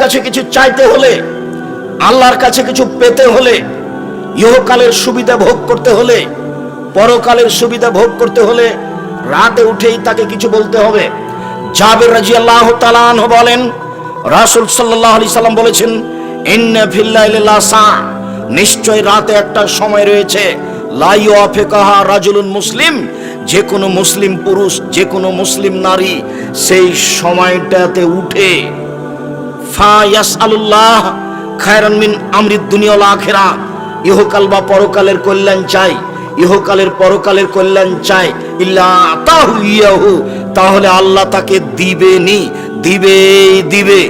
কাছে কিছু চাইতে হলে, আল্লাহর কাছে কিছু পেতে হলে, ইহকালের সুবিধা ভোগ করতে হলে, পরকালের সুবিধা ভোগ করতে হলে রাতে উঠেই তাকে কিছু বলতে হবে। জাবের রাজি আল্লাহ তালান বলেন, রাসুল সাল্লাহ আলি সাল্লাম বলেছেন, ইন্না লাসা নিশ্চয় রাতে একটা সময় রয়েছে লাইও আফেকাহা রাজুলুন মুসলিম, যে কোনো মুসলিম পুরুষ, যে কোনো মুসলিম নারী, সেই সময়টাতে উঠে পরকালের কল্যাণ চাই, ইহকালের পরকালের কল্যাণ চাই। তাহলে আল্লাহ তাকে দিবে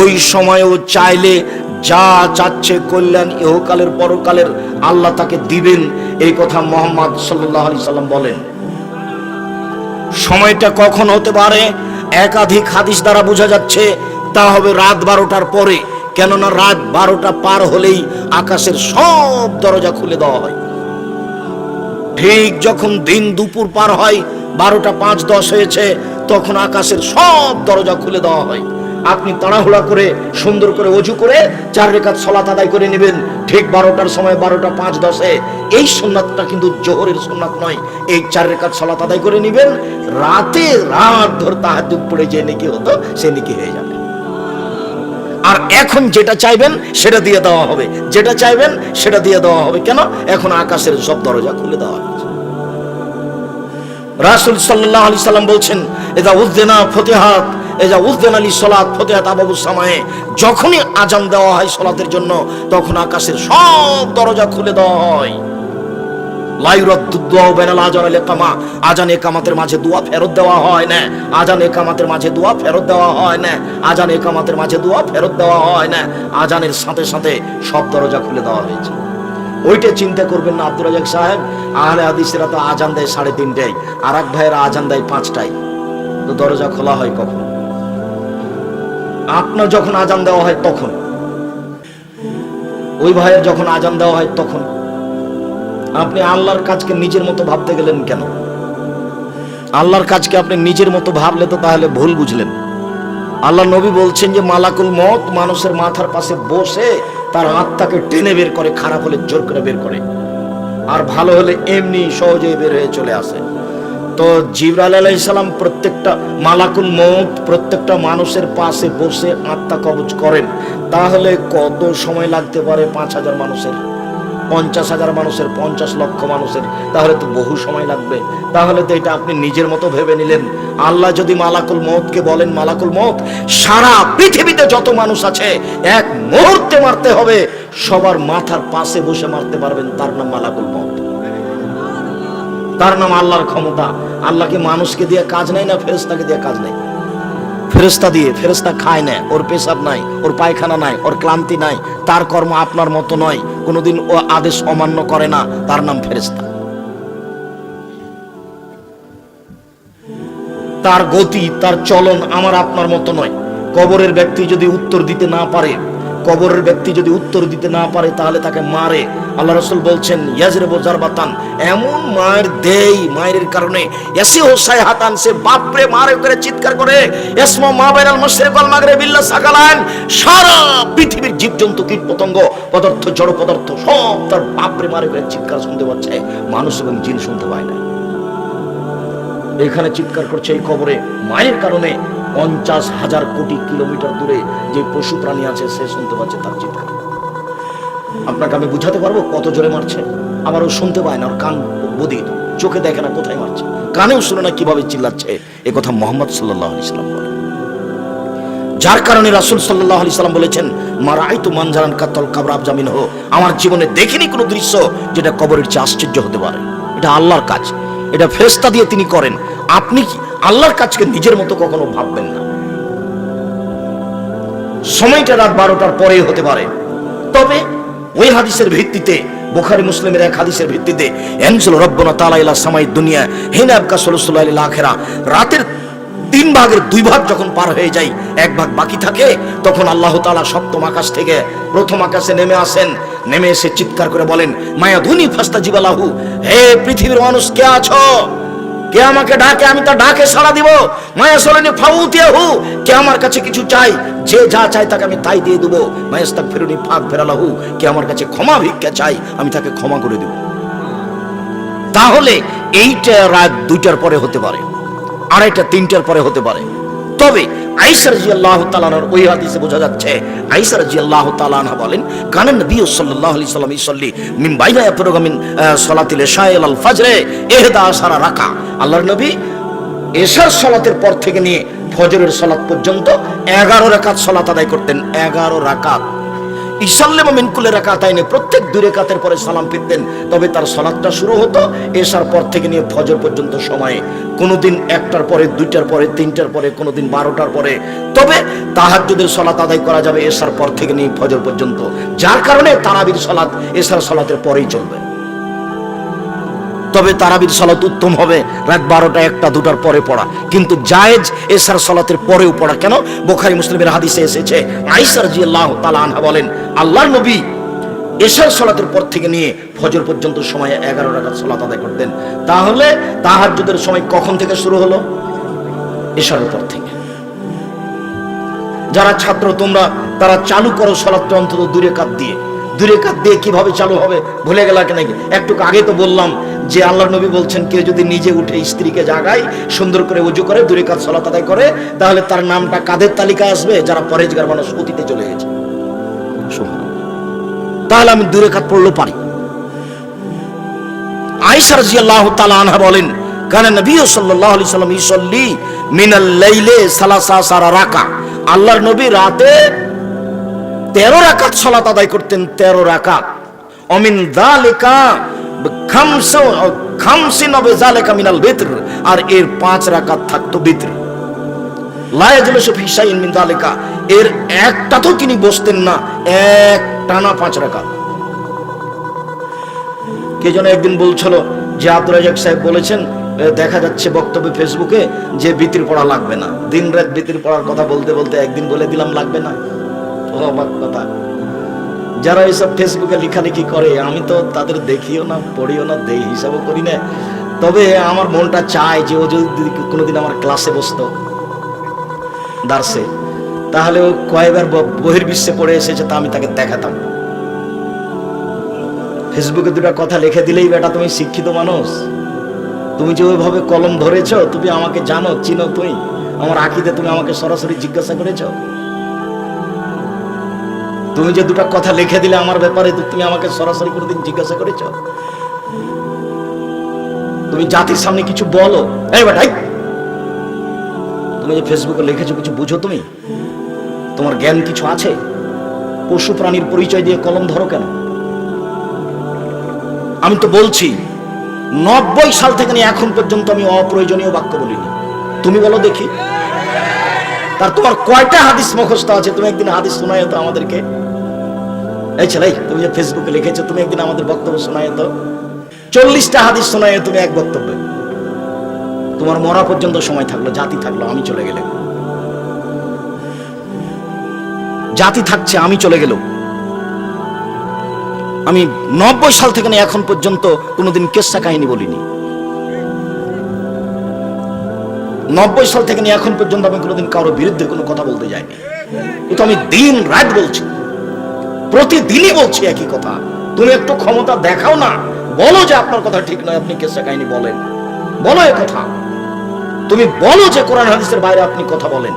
ওই সময়ও চাইলে যা চাচ্ছে কল্যাণ ইহকালের পরকালের আল্লাহ তাকে দিবেন। এই কথা মোহাম্মদ সাল্লাম বলেন। সময়টা কখন হতে পারে? একাধিক হাদিস দ্বারা বোঝা যাচ্ছে তা হবে রাত বারোটার পরে। কেননা রাত বারোটা পার হলেই আকাশের সব দরজা খুলে দেওয়া হয়। ঠিক যখন দিন দুপুর পার হয়, বারোটা পাঁচ দশ হয়েছে, তখন আকাশের সব দরজা খুলে দেওয়া হয়। আপনি তাড়াহুড়া করে, সুন্দর করে অজু করে চার রেখাত সলাত আদায় করে নেবেন। ঠিক বারোটার সময় বারোটা পাঁচ দশে। এই সোননাথটা কিন্তু জোহরের সোননাথ নয়। এই চার রেখাত সলাত আদায় করে নেবেন। রাতে রাত ধর তাহাজুদ পড়ে যে নেকি হতো, সে নেকি হয়ে যাবে। আর এখন যেটা চাইবেন, সেটা দিয়ে দেওয়া হবে। যেটা চাইবেন, সেটা দিয়ে দেওয়া হবে। কেন? এখন আকাশের সব দরজা খুলে দেওয়া হয়েছে। রাসুল সাল্লাহ আলি সাল্লাম বলছেন এটা উদ্দেনা ফতেহাত এজা উদ্দেন আলী সলাত ফতেহাত আবাবু সামায়ে। যখনই আজান দেওয়া হয় সলাতের জন্য, তখন আকাশের সব দরজা খুলে দেওয়া হয়। আজান একামাতের মাঝে দোয়া ফেরত দেওয়া হয় না। আজান একামাতের মাঝে দোয়া ফেরত দেওয়া হয় না। আজান একামাতের মাঝে দোয়া ফেরত দেওয়া হয় না। আজানের সাথে সাথে সব দরজা খুলে দেওয়া হয়েছে। ওইটা চিন্তা করবেন না আব্দুর রাজাক সাহেব। আহলে হাদিসেরা তো আজান দেয় সাড়ে তিনটায়। আর এক ভাইয়েরা আজান দেয় পাঁচটায়। তো দরজা খোলা হয় কখন? আপনার যখন আজান দেওয়া হয় তখন। ওই ভাইয়ের যখন আজান দেওয়া হয় তখন। আপনি আল্লাহর কাজকে নিজের মতো ভাবতে গেলেন কেন? আল্লাহর কাজকে আপনি নিজের মতো ভাবলে তো তাহলে ভুল বুঝলেন। আল্লাহ নবী বলছেন যে, মালাকুল মত মানুষের মাথার পাশে বসে তার আত্মাকে টেনে বের করে, খারাপ হলে জোর করে বের করে। আর ভালো হলে এমনি সহজেই বের হয়ে চলে আসে। তো জিবরাল আলাইসালাম প্রত্যেকটা মালাকুল মত প্রত্যেকটা মানুষের পাশে বসে আত্মা কবজ করেন। তাহলে কত সময় লাগতে পারে পাঁচ হাজার মানুষের? পঞ্চাশ হাজার মানুষের, পঞ্চাশ লক্ষ মানুষের, তাহলে তো বহু সময় লাগবে। তাহলে তো এটা আপনি নিজের মতো ভেবে নিলেন। আল্লাহ যদি মালাকুল মতকে বলেন, মালাকুল মত সারা পৃথিবীতে যত মানুষ আছে, এক মুহূর্তে মারতে হবে। সবার মাথার পাশে বসে মারতে পারবেন, তার নাম মালাকুল মত তার নাম আল্লাহর ক্ষমতা। আল্লাহকে মানুষকে দিয়ে কাজ নেই না ফেরেস্তাকে দিয়ে কাজ নেই? ফেরেস্তা দিয়ে ফেরেস্তা খায় না, ওর পেশাব নাই, ওর পায়খানা নাই, ওর ক্লান্তি নাই, তার কর্ম আপনার মতো নয়, কোনোদিন ও আদেশ অমান্য করে না, তার নাম ফেরেস্তা তার গতি, তার চলন আমার আপনার মতো নয়, কবরের ব্যক্তি যদি উত্তর দিতে না পারে কবরের ব্যক্তি যদি উত্তর দিতে না পারে, তাহলে তাকে মারে। আল্লাহ রসুল বলছেন ইয়াজরে বোজার বাতান এমন মায়ের দেই, মায়ের কারণে। এসি হোসাই হাতান সে বাপরে মারে করে চিৎকার করে। এসমা মা বাইরাল মশরে কল মাগরে বিল্লা সাকালান। সারা পৃথিবীর জীবজন্তু কীট পতঙ্গ পদার্থ, জড় পদার্থ, সব তার বাপরে মারে করে চিৎকার শুনতে পাচ্ছে। মানুষ এবং জিন শুনতে পায় না। এখানে চিৎকার করছে এই খবরে মায়ের কারণে। পঞ্চাশ হাজার কোটি কিলোমিটার দূরে যে পশু প্রাণী আছে, সে শুনতে পাচ্ছে তার চিৎকার। আপনাকে আমি বুঝাতে পারব কত জোরে মারছে? আবার ও শুনতে পায় না, ওর কান বদির চোখে দেখে না কোথায় মারছে। কানেও শুনে না কীভাবে চিল্লাচ্ছে। এ কথা মোহাম্মদ সাল্লাহ আলি সাল্লাম বলে যার কারণে রাসুল সাল্লাহ আলি সাল্লাম বলেছেন মারাই তো মানজারান কাতল কাবরাব জামিন হো আমার জীবনে দেখিনি কোনো দৃশ্য যেটা কবরের চেয়ে আশ্চর্য হতে পারে। এটা আল্লাহর কাজ। এটা ফেস্তা দিয়ে তিনি করেন। আপনি কি আল্লাহর কাজকে নিজের মতো কখনো ভাববেন না। সময়টা রাত বারোটার পরে হতে পারে। তবে ওই হাদিসের ভিত্তিতে, বোখারি মুসলিমের এক হাদিসের ভিত্তিতে, এনজল রব্বনা তালা ইলা সামাই দুনিয়া, হেনা আবকা সলসুল্লাহ আখেরা। রাতের তিন ভাগের দুই ভাগ যখন পার হয়ে যায়, এক ভাগ বাকি থাকে, তখন আল্লাহ তালা সপ্তম আকাশ থেকে প্রথম আকাশে নেমে আসেন। নেমে এসে চিৎকার করে বলেন, মায়া ধুনি ফাস্তা জীবালাহু হে পৃথিবীর মানুষ, কে আছো? কে আমাকে ডাকে, আমি তা ডাকে সাড়া দিব। মায়া সলেনি ফাউতিয়া হু। কে আমার কাছে কিছু চাই যে যা চাই তাকে আমি তাই দিয়ে দেবো। মায়াস্তাক ফেরুনি ফাঁক ফেরালাহু কে আমার কাছে ক্ষমা ভিক্ষা চাই আমি তাকে ক্ষমা করে দেব। তাহলে এইটা রাত দুইটার পরে হতে পারে। আড়াইটা, তিনটার পরে হতে পারে। তবে আইসার জি আল্লাহ তালানোর ওই হাদিসে বোঝা যাচ্ছে আইসার জি আল্লাহ তালানা বলেন কানেন নবী সাল্লাহ আলি সাল্লাম ইসল্লি মিম বাইনা প্রোগামিন সলাতিলে শাহেল আল ফাজরে এহদা সারা রাখা আল্লাহর নবী এশার সলাতের পর থেকে নিয়ে ফজরের সলাত পর্যন্ত এগারো রাকাত সলাত আদায় করতেন, এগারো রাকাত। প্রত্যেক পরে সালাম ফিরতেন। তবে তার সালাদটা শুরু হতো এসার পর থেকে নিয়ে ফজর পর্যন্ত সময়ে। কোনোদিন একটার পরে, দুইটার পরে, তিনটার পরে, কোনোদিন বারোটার পরে। তবে তাহাজ্জুদের সলাত আদায় করা যাবে এসার পর থেকে নিয়ে ফজর পর্যন্ত। যার কারণে তারাবির সলাত এসার সলাতের পরেই চলবে। তবে তারাবির সলাত উত্তম হবে। রাত বারোটা একটা, দুটার পরে পড়া। কিন্তু জায়েজ এসার সলাতের পরেও পড়া। কেন? বোখারি, মুসলিমের হাদিসে এসেছে আইসার জি আল্লাহ তালা আনহা বলেন, আল্লাহর নবী এশার সলাতের পর থেকে নিয়ে ফজর পর্যন্ত সময়ে এগারো রাখার সলাত আদায় করতেন। তাহলে তাহাজ্জুদের সময় কখন থেকে শুরু হলো? এশার পর থেকে। যারা ছাত্র, তোমরা, তারা চালু করো সলাৎটা অন্তত দূরে কাত দিয়ে। দূরে কাত দিয়ে কীভাবে চালু হবে? ভুলে গেলা কেন একটু আগে তো বললাম যে আল্লাহ নবী বলছেন, কেউ যদি নিজে উঠে স্ত্রীকে জাগায়, সুন্দর করে উজু করে, দূরে কাজ সলাত আদায় করে, তাহলে তার নামটা কাদের তালিকায় আসবে? যারা পরেজগার মানুষ, অতীতে চলে গেছে। তাহলে আমি দূরে কাত পড়লেও পারি। আয়েশা রাদিয়াল্লাহু তাআলা আনহা বলেন কারণ নবী আলাইহি সাল্লাম ইসল্লি মিনাল লাইলে সালাসা সারা রাকা আল্লাহর নবী রাতে 13 রাকাত সালাত আদায় করতেন 13 রাকাত। অমিন যালিকা খামসা খামসিন হবে জালিকা মিনাল বিতর, আর এর পাঁচ রাকাত থাকতো বিতর। লায়াজলসু ফি শাইইন মিন যালিকা এর একটাতেও তিনি বসতেন না, এক টানা পাঁচ রাকাত। কে যেন একদিন বলছিল, যে আব্দুল রাজাক সাহেব বলেছেন দেখা যাচ্ছে বক্তব্য ফেসবুকে যে বিতির পড়া লাগবে না। দিন রাত বিতির পড়ার কথা বলতে বলতে একদিন বলে দিলাম, লাগবে না। ও কথা যারা এসব ফেসবুকে লেখালেখি করে, আমি তো তাদের দেখিও না, পড়িও না, দেই হিসাবও করি না। তবে আমার মনটা চায় যে ও যদি কোনোদিন আমার ক্লাসে বসতো, দার্সে, তাহলে ও কয়েকবার বহির্বিশ্বে পড়ে এসেছে, তা আমি তাকে দেখাতাম। ফেসবুকে দুটা কথা লিখে দিলেই বেটা তুমি শিক্ষিত মানুষ। তুমি যে ওইভাবে কলম ধরেছ, তুমি আমাকে জানো, চিনো তুমি আমার আঁকিতে তুমি আমাকে সরাসরি জিজ্ঞাসা করেছ। তুমি যে দুটা কথা লিখে দিলে আমার ব্যাপারে তুমি আমাকে সরাসরি কোনোদিন জিজ্ঞাসা করেছ? তুমি জাতির সামনে কিছু বলো। তুমি যে ফেসবুকে লিখেছো, কিছু বুঝো তুমি? তোমার জ্ঞান কিছু আছে? পশু প্রাণীর পরিচয় দিয়ে কলম ধরো কেন? আমি তো বলছি, নব্বই সাল থেকে নিয়ে এখন পর্যন্ত আমি অপ্রয়োজনীয় বাক্য বলিনি। তুমি বলো দেখি। তার তোমার কয়টা হাদিস মুখস্থ আছে? তুমি একদিন হাদিস শোনায় তো আমাদেরকে। এই ছেলে, তুমি যে ফেসবুকে লিখেছো, তুমি একদিন আমাদের বক্তব্য শোনায় তো চল্লিশটা হাদিস শোনায় তুমি এক বক্তব্যে। তোমার মরা পর্যন্ত সময় থাকল, জাতি থাকল, আমি চলে গেলে জাতি থাকছে, আমি চলে গেলেও আমি নব্বই সাল থেকে নিয়ে এখন পর্যন্ত কোনোদিন কেসা কাহিনী বলিনি। নব্বই সাল থেকে নিয়ে এখন পর্যন্ত আমি কোনোদিন কারোর বিরুদ্ধে কোনো কথা বলতে যাইনি। কিন্তু আমি দিন রাত বলছি। প্রতিদিনই বলছি একই কথা। তুমি একটু ক্ষমতা দেখাও না। বলো যে আপনার কথা ঠিক নয়, আপনি কেসা কাহিনী বলেন। বলো এ কথা। তুমি বলো যে কোরআন হাদিসের বাইরে আপনি কথা বলেন।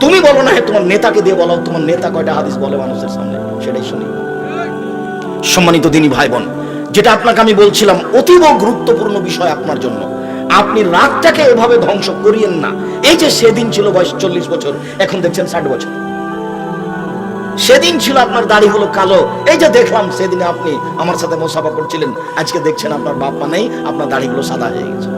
তুমি বলো না তোমার নেতাকে দিয়ে বলো তোমার নেতা কয়টা হাদিস বলে মানুষের সামনে, সেটাই শুনি। সম্মানিত দিনী ভাই বোন যেটা আপনাকে আমি বলছিলাম, অতীব গুরুত্বপূর্ণ বিষয় আপনার জন্য। আপনি রাতটাকে এভাবে ধ্বংস করিয়েন না। এই যে সেদিন ছিল বয়স চল্লিশ বছর, এখন দেখছেন ষাট বছর। সেদিন ছিল আপনার দাড়ি হলো কালো। এই যে দেখলাম সেদিন আপনি আমার সাথে মোসাফা করছিলেন। আজকে দেখছেন আপনার বাপ মা নেই, আপনার দাড়িগুলো সাদা হয়ে গেছে।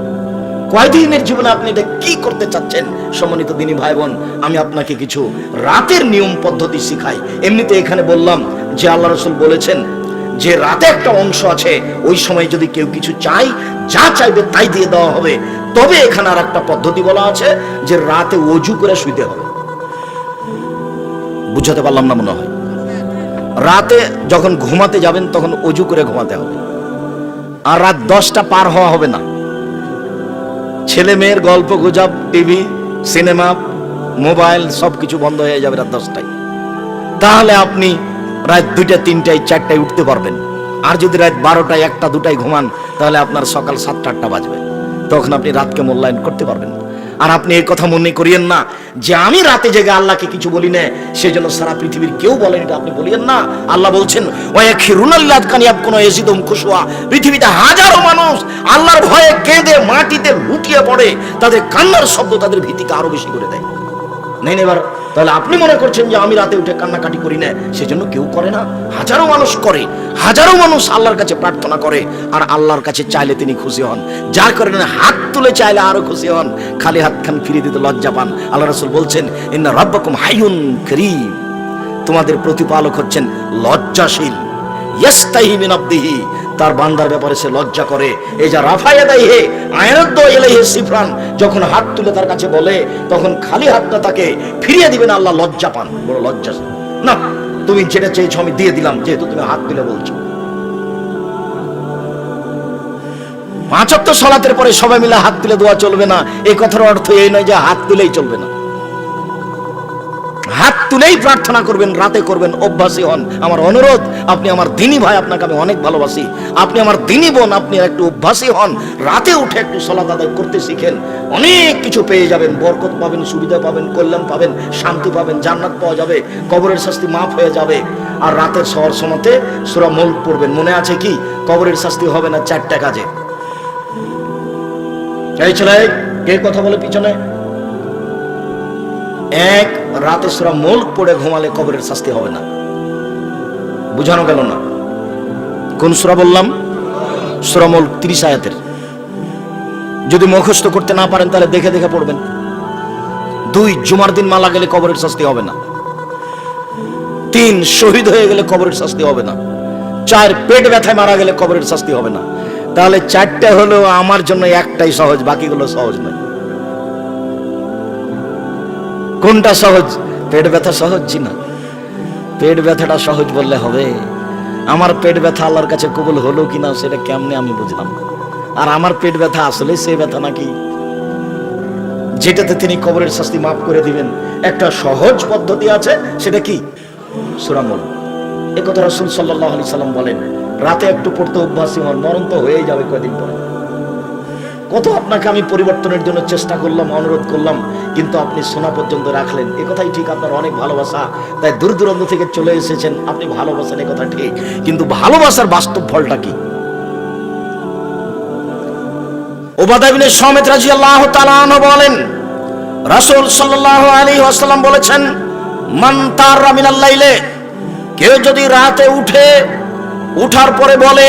কয়দিনের জীবনে আপনি এটা কি করতে চাচ্ছেন? সম্মানিত দিনী ভাই বোন আমি আপনাকে কিছু রাতের নিয়ম পদ্ধতি শিখাই। এমনিতে এখানে বললাম যে আল্লাহ রসুল বলেছেন, যে রাতে একটা অংশ আছে, ওই সময় যদি কেউ কিছু চাই যা চাইবে তাই দিয়ে দেওয়া হবে। তবে এখানে আর একটা পদ্ধতি বলা আছে যে রাতে অজু করে শুইতে হবে। বুঝাতে পারলাম না মনে হয়। রাতে যখন ঘুমাতে যাবেন, তখন অজু করে ঘুমাতে হবে। আর রাত দশটা পার হওয়া হবে না। ছেলে মেয়ের গল্প, গুজব, টিভি, সিনেমা, মোবাইল সব কিছু বন্ধ হয়ে যাবে রাত দশটায়। তাহলে আপনি রাত দুইটা তিনটায়, চারটায় উঠতে পারবেন। আর যদি রাত বারোটায়, একটা, দুটায় ঘুমান, তাহলে আপনার সকাল সাতটা, আটটা বাজবে। তখন আপনি রাতকে মূল্যায়ন করতে পারবেন। না। আর আপনি এই কথা মনে করিয়েন না যে আমি রাতে জেগে আল্লাহকে কিছু বলি না সেই জন্য সারা পৃথিবীর কেউ বলেন এটা আপনি বলিয়েন না। আল্লাহ বলছেন ওয়াখিরুনাল্লাহ কানিয়াব কোনো এসিদম খুশোয়া পৃথিবীতে হাজারো মানুষ আল্লাহর ভয়ে কেঁদে মাটিতে লুটিয়ে পড়ে, তাদের কান্নার শব্দ তাদের ভীতিকে আরও বেশি করে দেয়। নেন এবার তাহলে আপনি মনে করছেন যে আমি রাতে উঠে কান্নাকাটি করি না? সেজন্য কেউ করে না। হাজারো মানুষ করে, হাজারো মানুষ আল্লাহর কাছে প্রার্থনা করে, আর আল্লাহর কাছে চাইলে তিনি খুশি হন। যার কারণে হাত তুলে চাইলে আরও খুশি হন। খালি হাত খান ফিরিয়ে দিতে লজ্জা পান। আল্লাহ রসুল বলছেন, ইন্না রব্বাকুম হাইয়ুন করিম। তোমাদের প্রতিপালক হচ্ছেন লজ্জাশীল। ইয়াস্তাহি মিন আবদিহি। তার বান্দার ব্যাপারে সে লজ্জা করে। এই যা রাফায়া দেয় হে আয়নদ্দ এলাইহে সিফরান, যখন হাত তুলে তার কাছে বলে, তখন খালি হাতটা তাকে ফিরিয়ে দিবেন আল্লাহ লজ্জা পান। বড় লজ্জা। না, তুমি যেটা চেয়েছো আমি দিয়ে দিলাম, যেহেতু তুমি হাত তুলে বলছো। পাঁচক্ত সলাতের পরে সবাই মিলে হাত তুলে দোয়া চলবে না। এই কথার অর্থ এই নয় যে হাত তুলেই চলবে না। হাত তুলেই প্রার্থনা করবেন, রাতে করবেন, অভ্যাসী হন। আমার অনুরোধ, আপনি আমার দিনী ভাই, আপনাকে আমি অনেক ভালোবাসি। আপনি আমার দিনী বোন, আপনি একটু অভ্যাসী হন। রাতে উঠে একটু সলাত আদায় করতে শিখেন। অনেক কিছু পেয়ে যাবেন। বরকত পাবেন, সুবিধা পাবেন, কল্যাণ পাবেন, শান্তি পাবেন, জান্নাত পাওয়া যাবে, কবরের শাস্তি মাফ হয়ে যাবে। আর রাতের শহর সময়তে সুরা মল পড়বেন। মনে আছে কি? কবরের শাস্তি হবে না চারটা কাজে। এই ছেলে, কে কথা বলে পিছনে? এক রাতে সুরা মুল্ক পড়ে ঘুমালে কবরের শাস্তি হবে না। বুঝানো গেল না। কোন সুরা বললাম? সুরা মুল্ক তিরিশ আয়াতের। যদি মুখস্থ করতে না পারেন, তাহলে দেখে দেখে পড়বেন। দুই, জুমার দিন মালা গেলে কবরের শাস্তি হবে না। তিন, শহীদ হয়ে গেলে কবরের শাস্তি হবে না। চার, পেট ব্যথায় মারা গেলে কবরের শাস্তি হবে না। তাহলে চারটা হলো আমার জন্য একটাই সহজ, বাকিগুলো সহজ নয়। কোনটা সহজ? পেট ব্যথা সহজ না। পেট ব্যথাটা সহজ বললে হবে। আমার পেট ব্যথা আল্লাহর কাছে কবুল হলো কিনা সেটা কেমনে আমি বুঝলাম। আর আমার পেট ব্যথা আসলে সে ব্যথা নাকি? যেটাতে তিনি কবরের শাস্তি মাফ করে দিবেন। একটা সহজ পদ্ধতি আছে, সেটা কি? সুরামল এ কথা রসুল সাল্লাহ আলি সাল্লাম বলেন, রাতে একটু পড়তে অভ্যাসী হন মরণ তো হয়েই যাবে কয়দিন পরে। কত আপনাকে আমি পরিবর্তনের জন্য চেষ্টা করলাম, অনুরোধ করলাম, কিন্তু আপনি শোনা পর্যন্ত রাখলেন। এ কথাই ঠিক, আপনার অনেক ভালোবাসা। তাই দূর দূরান্ত থেকে চলে এসেছেন, আপনি ভালোবাসেন, এ কথা ঠিক। কিন্তু ভালোবাসার বাস্তব ফলটা কি? ওবাদাবিনে সমেত রাজি আল্লাহ তালানো বলেন, রাসূল সাল্লাল্লাহু আলাইহি ওয়াসাল্লাম বলেছেন, মান তার মিনাল্লাইলে কেউ যদি রাতে উঠে, উঠার পরে বলে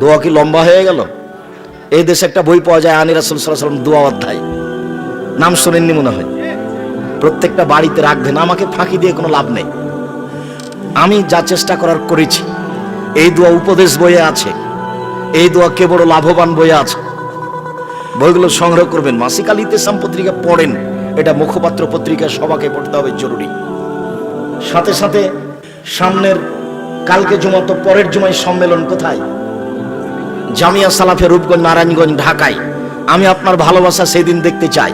দোয়া কি লম্বা হয়ে গেল? এই দেশে একটা বই পাওয়া যায় আনি রাসুল সাল্লাম দোয়া অধ্যায়। নাম শোনেননি মনে হয়। প্রত্যেকটা বাড়িতে রাখবেন, আমাকে ফাঁকি দিয়ে কোনো লাভ নেই। আমি যা চেষ্টা করার করেছি, এই দোয়া উপদেশ বইয়ে আছে। এই দোয়া কে বড় লাভবান বইয়ে আছে। বইগুলো সংগ্রহ করবেন। মাসিক আল ইতেসাম পত্রিকা পড়েন। এটা মুখপাত্র পত্রিকা সবাকে পড়তে হবে, জরুরি। সাথে সাথে সামনের কালকে জমা তো পরের জমায় সম্মেলন কোথায়? জামিয়া সালাফে রূপগঞ্জ নারায়ণগঞ্জ, ঢাকায়। আমি আপনার ভালোবাসা সেদিন দেখতে চাই।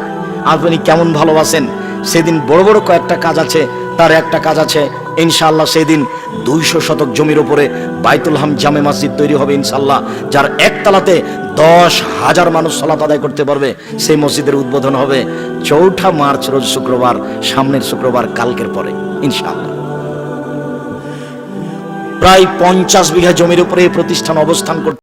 আপনি কেমন ভালোবাসেন? সেদিন বড় বড় কয়েকটা কাজ আছে, তার একটা কাজ আছে। ইনশাআল্লাহ সেদিন দুইশো শতক জমির উপরে বাইতুল হাম জামে মসজিদ তৈরি হবে ইনশাআল্লাহ, যার একতলাতে দশ হাজার মানুষ সলাত আদায় করতে পারবে। সেই মসজিদের উদ্বোধন হবে চৌঠা মার্চ, রোজ শুক্রবার, সামনের শুক্রবার, কালকের পরে, ইনশাআল্লাহ। প্রায় পঞ্চাশ বিঘা জমির উপরে এই প্রতিষ্ঠান অবস্থান করতে